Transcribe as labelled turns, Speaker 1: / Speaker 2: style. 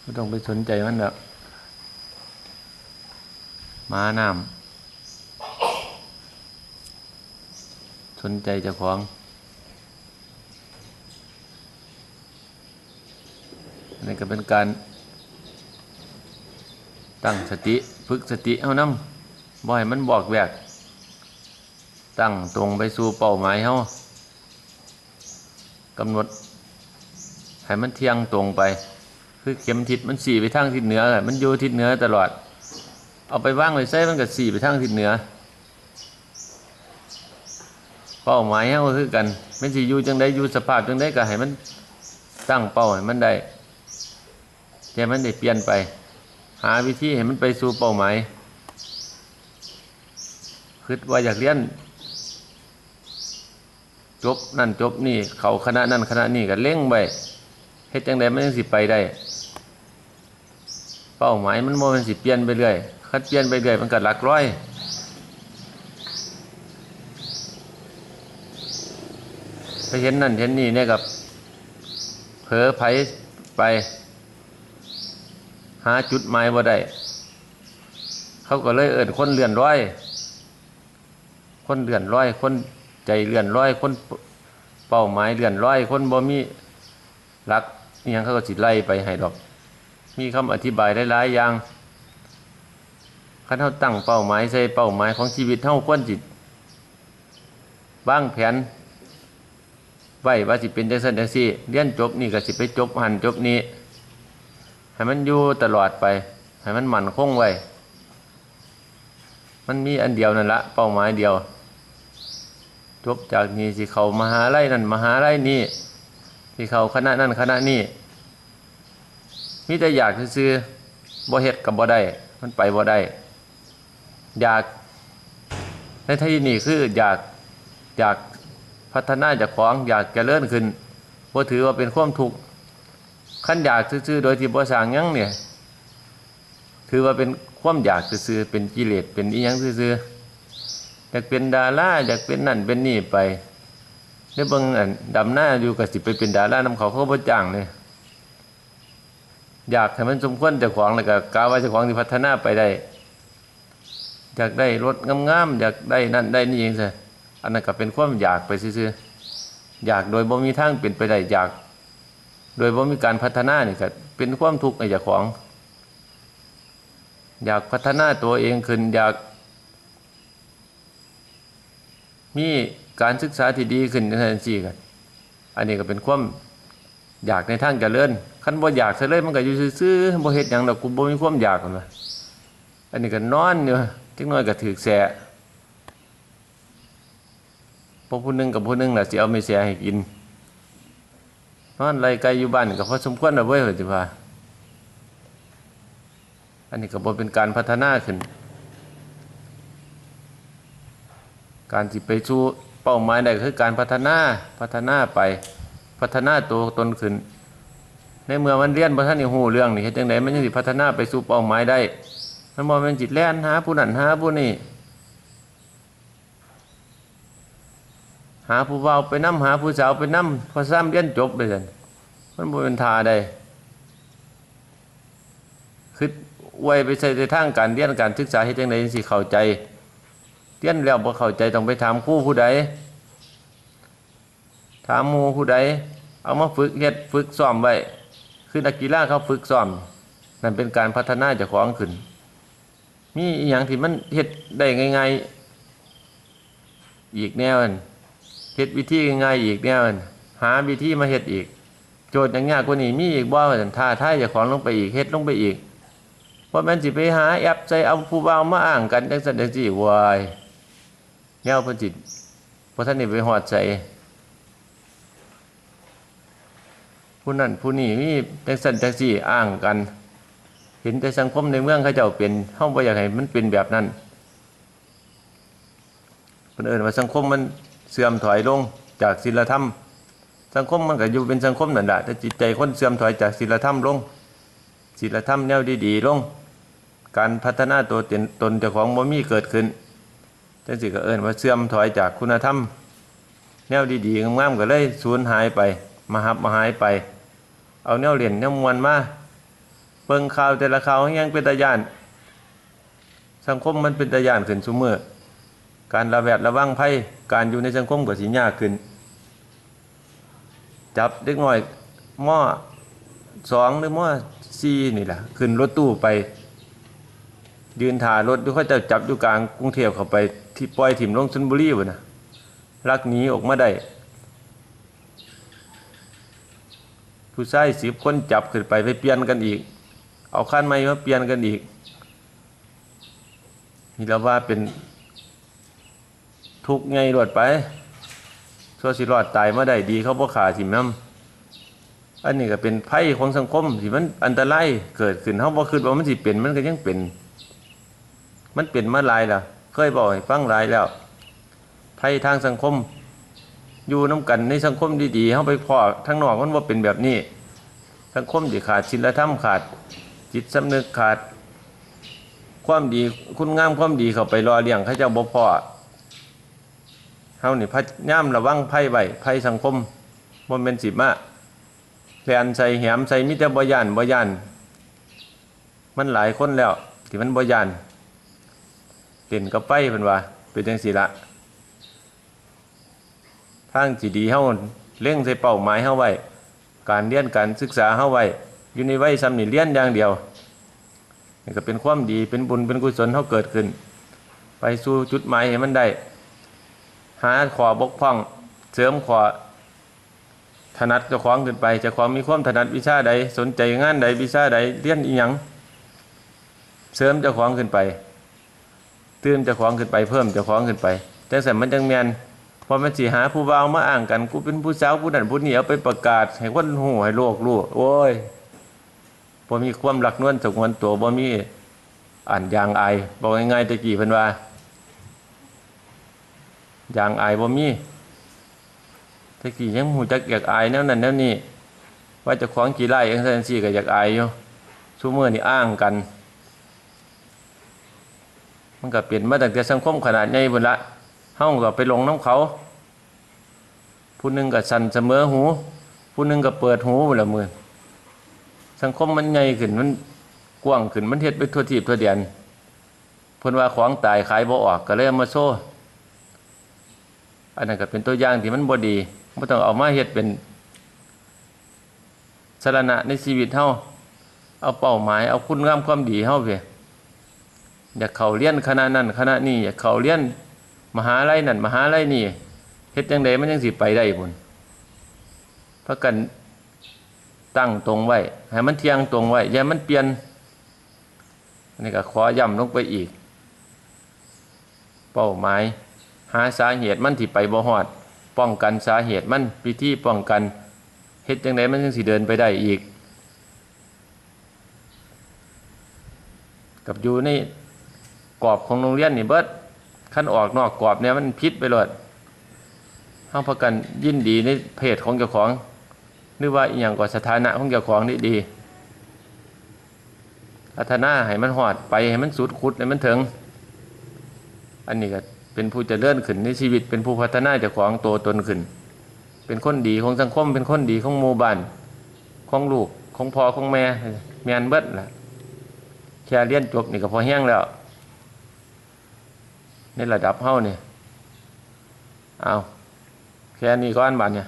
Speaker 1: ไม่ต้องไปสนใจมันหรอกหมาน้ำสนใจเจ้าของอันนี้ก็เป็นการ ตั้งสติฝึกสติเฮานำบ่ให้มันบอกแวก ตั้งตรงไปสู่เป้าหมายเฮากำหนด ให้มันเที่ยงตรงไป คือเข็มทิศมันสี่ไปทางทิศเหนืออะมันอยู่ทิศเหนือตลอด เอาไปว่างไว้ใส่มันก็สี่ไปทางทิศเหนือเป้าหมายเฮาก็คือกันมันสิอยู่จังไดอยู่สภาพจังได้ก็ให้มันตั้งเป้าให้มันได้แต่มันได้เปลี่ยนไป หาวิธีให้มันไปสู่เป้าหมายคิดว่าอยากเรียนจบนั่นจบนี่ เขาคณะนั่นคณะนี่ก็เล่งไป ฮ็ดจังไดมันยังสิไปได้ เป้าหมายมันโมมันสิเปลี่ยนไปเรื่อยคัดเปลี่ยนไปเรื่อยมันก็หลักร้อย ไปเห็นนั่นเห็นนี่เนี่ยกับเผลอไผไป หาจุดหมายบ่ได้ เขาก็เลยเอิ้นคนเลื่อนร้อย คนเลื่อนร้อย คนใจเลื่อนร้อย คนเป้าหมายเลื่อนร้อย คนบ่มีหลัก ยังเขาก็สิไล่ไปให้ดอก มีคำอธิบายหลายๆอย่างคันเฮาตั้งเป้าหมายใส่เป้าหมายของชีวิตเฮาควรจิตวางแผนไว้ว่าสิเป็นจังซั่นจังซี่เรียนจบนี่ก็สิไปจบหันจบนี้ ให้มันอยู่ตลอดไป ให้มันหมั่นคงไว้ มันมีอันเดียวนั่นละเป้าหมายเดียว จบจากนี้สิเขามหาลัยนั่นมหาลัยนี้ สิเขาคณะนั่นคณะนี้มีแต่อยากซื้อบ่เฮ็ดกับบ่ได้ มันไปบ่ได้ อยาก ในที่นี้คืออยากอยากพัฒนาจากของอยากเจริญขึ้นบ่ถือว่าเป็นความทุกข์ขั้นอยากซื่อโดยที่บ่สร้างยังเนี่ย ถือว่าเป็นความอยากซื่อเป็นกิเลสเป็นอีหยังซื่ออยากเป็นดาราอยากเป็นนั่นเป็นนี่ไป ได้เบิ่งอันดำหน้าอยู่ก็สิไปเป็นดารานํเขาเขาบ่จ้างเลยอยากให้มันสมควรเจ้าของแล้วก็กาว่าเจ้าของสิพัฒนาไปได้ อยากได้รถงามๆอยากได้นั่นได้นี่จังซี่อันนั้นก็เป็นความอยากไปซื่อๆอยากโดยบ่มีทางเป็นไปได้อยาก โดยบ่มีการพัฒนานี่ก็เป็นความทุกข์ในเจ้าของ อยากพัฒนาตัวเองขึ้นอยาก มี การศึกษาที่ดีขึ้นในทางสี่กันอันนี้ก็เป็นความอยากในทางเจริญคันบ่อยากซะเลยมันก็อยู่ซื่อๆบ่เฮ็ดหยังดอกกูบ่มีความอยากกันว่าอันนี้ก็นอนอยู่จักหน่อยก็ถูกแสพวกผู้หนึงกับผู้หนึงน่ะสิเอาไม่แสให้กินนอนไรไกลอยู่บ้านก็พอสมควรแล้วเว้ยว่าสิว่าอันนี้ก็บ่เป็นการพัฒนาขึ้น การที่ไปสู่ เป้าหมายใดคือการพัฒนาพัฒนาไปพัฒนาตัวตนขึ้น ในเมื่อมันเรียนบ่ทันได้ฮู้เรื่องนี่เฮ็ดจังไดมันยังสิพัฒนาไปสู่เป้าหมายได้มันบ่แม่นจิตแล่นหาผู้นั้นหาผู้นี้หาผู้เว้าไปนํหาผู้สาวไปนํพอซ้ำเรียนจบเลยซั่นมันบ่เป็นทาใดคือไวไปใช้ในทางการเรียนการศึกษาเฮ็ดจังไดจังสิเข้าใจ รียนแล้วบ่เข้าใจต้องไปถามครูผู้ใดถามหมูผู้ใดเอามาฝึกเฮ็ดฝึกซ้อมไว้คือนักกีฬาเขาฝึกซ้อม นั่นเป็นการพัฒนาเจ้าของขึ้น มีอีหยังที่มันเฮ็ดได้ง่ายๆอีกแนวนเฮ็ดวิธีง่ายๆอีกแนวนหาวิธีมาเฮ็ดอีก โจทย์ยากๆกว่านี้มีอีกบ่ว่าซั่นท้าทายเจ้าของลงไปอีกเฮ็ดลงไปอีกเพราะแม่นสิไปหาแอปใส่เอาผู้บ่าวมาอ้างกันจังซั่นจังซี่วาย แนวเพิ่นสิบ่ทันได้ไปฮอดใส่ผู้นั้นผู้นี้มีจังซั่นจังซี่อ้างกัน เห็นแต่สังคมในเมืองเขาเจ้าเป็นเฮาบ่อยากให้มันเป็นแบบนั้นเพิ่นอิ้นว่าสังคมมันเสื่อมถอยลงจากศีลธรรม สังคมมันก็อยู่เป็นสังคมนั่นแหละแต่จิตใจคนเสื่อมถอยจากศีลธรรมลงศีลธรรมแนวดีๆลง การพัฒนาตัวตนเจ้าของบ่มีเกิดขึ้น จังสิก็เอิ้นว่าเสื่อมถอยจากคุณธรรม แนวดีๆงามๆก็เลยสูญหายไปมาหับมาหายไป เอาแนวเหรียญแนวมวลมาเบิ่งข่าวแต่ละข่าวยังเป็นตาย่าน สังคมมันเป็นตาย่านขึ้นซุมือการระแวดระวังภัยการอยู่ในสังคมก็สิยากขึ้น จับเด็กน้อยหมสองหรือหม้อสี่นี่แหละขึ้นรถตู้ไป ยืนถ่ารถดูเขาจะจับอยู่กลางกรุงเทพเข้าไป ที่ปล่อยถิ่มลงชลบุรีวะนะลักหนีออกมาได้ ผู้ชายสิบคนจับขึ้นไปไปเปลี่ยนกันอีก เอาขั้นไม่มาเปลี่ยนกันอีกนี่เราว่าเป็นทุกไงรอดไปชั่วสิรอดตายมาได้ดีเขาบ่ขาสิมน้ำอันนี้ก็เป็นไพ่ของสังคมที่มันอันตรายเกิดขึ้นเขาบ่คิดว่ามันสิเป็นมันก็ยังเป็น มันเป็นมาลายแล้ว เคยบอกให้ฟังหลายแล้วไพ่ทางสังคม อยู่น้กันในสังคมดีๆเข้าไปพอทั้งนอกมันว่าเป็นแบบนี้ สังคมที่ขาดศีลธรรมขาด จิตสำนึกขาด ความดีคุณงามความดีเข้าไปรอเลี้ยงเขาเจ้าบ่พอเฮานี่พยายามระวังไพ่ไว้ไพ่สังคมบ่แม่นสิมาแผนใส่แหมใส่มิต่บ่ย่านบ่ย่าน มันหลายคนแล้วที่มันบ่ย่าน เล่นกับไฟเพิ่นว่าเป็นจังซี่ละทางสิดีเฮาเล็งใส่เป้าหมายเฮาไว้ การเรียนการศึกษาเฮาไว้อยู่ในวัยซ้ำนี่เรียนอย่างเดียวนี่ก็เป็นความดีเป็นบุญเป็นกุศลเขาเกิดขึ้น ไปสู่จุดหมายให้มันได้ หาขอบกพร่องเสริมขอถนัดจะคล้าของขึ้นไปจะความมีความถนัดวิชาใดสนใจงานใดวิชาใดเรียนอีหยังเสริมเจ้าของขึ้นไป ติมเจ้าของขึ้นไปเพิ่มเจ้าของขึ้นไปจังสันมันจังแมนพอมันสิหาผู้บ่าวมาอ้างกันกูเป็นผู้สาวผู้นั้นผู้นี้เอาไปประกาศ ให้คนหูให้โลกรู้โอ้ยบ่มีความรักนวลสงวนตัวบ่มีอ่านยางอายบอกง่ายๆตะกี้เพิ่นว่ายางอายบ่มีตะกี้ยังหูจักอยากอายแนวนั้นแนวนี้ว่าจะของกี่ไร่จังซั่นซี่ก็อยากอายอยู่ซุมื้อนี่อ้างกัน มันก็เปลี่ยนมาตั้งแต่สังคมขนาดใหญ่พุ่นละเฮาก็ไปลงน้ำเขา ผู้หนึงก็สั่นเสมอหู ผู้หนึงก็เปิดหูพุ่นละมือสังคมมันใหญ่ขึ้นมันกว้างขึ้นมันเฮ็ดไปทั่วทีบทั่วเดียนเพิ่นว่าของตายขายบ่ออกก็เลยมาโซ่ อันนั้นก็เป็นตัวอย่างที่มันบ่ดีบ่ต้องเอามาเฮ็ดเป็นสาระในชีวิตเฮาเอาเป้าหมายเอาคุณงามความดีเฮาเพีย อยากเข้าเรียนคณะนั้นคณะนี้อยากเข้าเรียนมหาลัยนั่นมหาลัยนี่เฮ็ดจังไดมันจังสิไปได้พุ่นพระกันตั้งตรงไว้ให้มันเที่ยงตรงไว้อย่ามันเปลี่ยนนนี้ก็ขอย้ำลงไปอีก เป้าหมาย หาสาเหตุมันที่ไปบ่ฮอด ป้องกันสาเหตุมันพิธีป้องกันเฮ็ดจังไดมันจึงสิเดินไปได้อีก กับอยู่ใน กรอบของโรงเรียนนี่เบิดขั้นออกนอกกรอบเนี่ยมันพิษไปเลยเฮาพากันยินดีในเพศของเจ้าของหรือว่าอีหยังก็สถานะของเจ้าของนี่ดีพัฒนาให้มันหอดไปให้มันสุดขุดให้มันถึง อันนี้ก็เป็นผู้จะเลื่อนขึ้นในชีวิต เป็นผู้พัฒนาเจ้าของตัวตนขึ้น เป็นคนดีของสังคม เป็นคนดีของหมู่บ้านของลูกของพ่อของแม่แมนเบิดล่ะแค่เรียนจบนี่ก็พอแห้งแล้ว ในระดับเฮาเนี่ยเอาแค่นี้ก้อนบาทเนี่ย